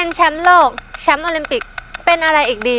เป็นแชมป์โลก แชมป์โอลิมปิก เป็นอะไรอีกดี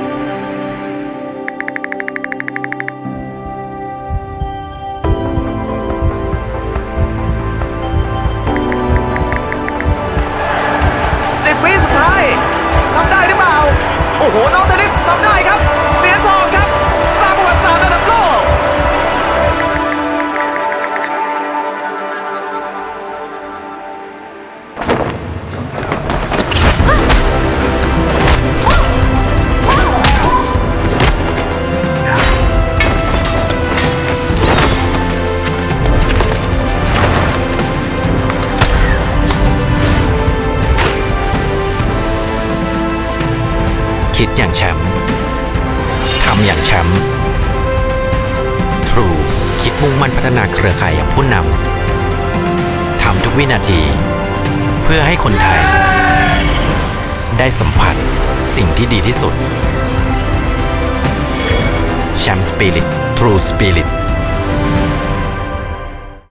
โอ้โห น้องเทนนิสทำได้ คิดอย่างแชมป์ทำอย่างแชมป์ True คิดมุ่งมั่นพัฒนาเครือข่ายอย่างผู้นำทำทุกวินาที เพื่อให้คนไทย ได้สัมผัสสิ่งที่ดีที่สุดแชมป์สปิริต True Spirit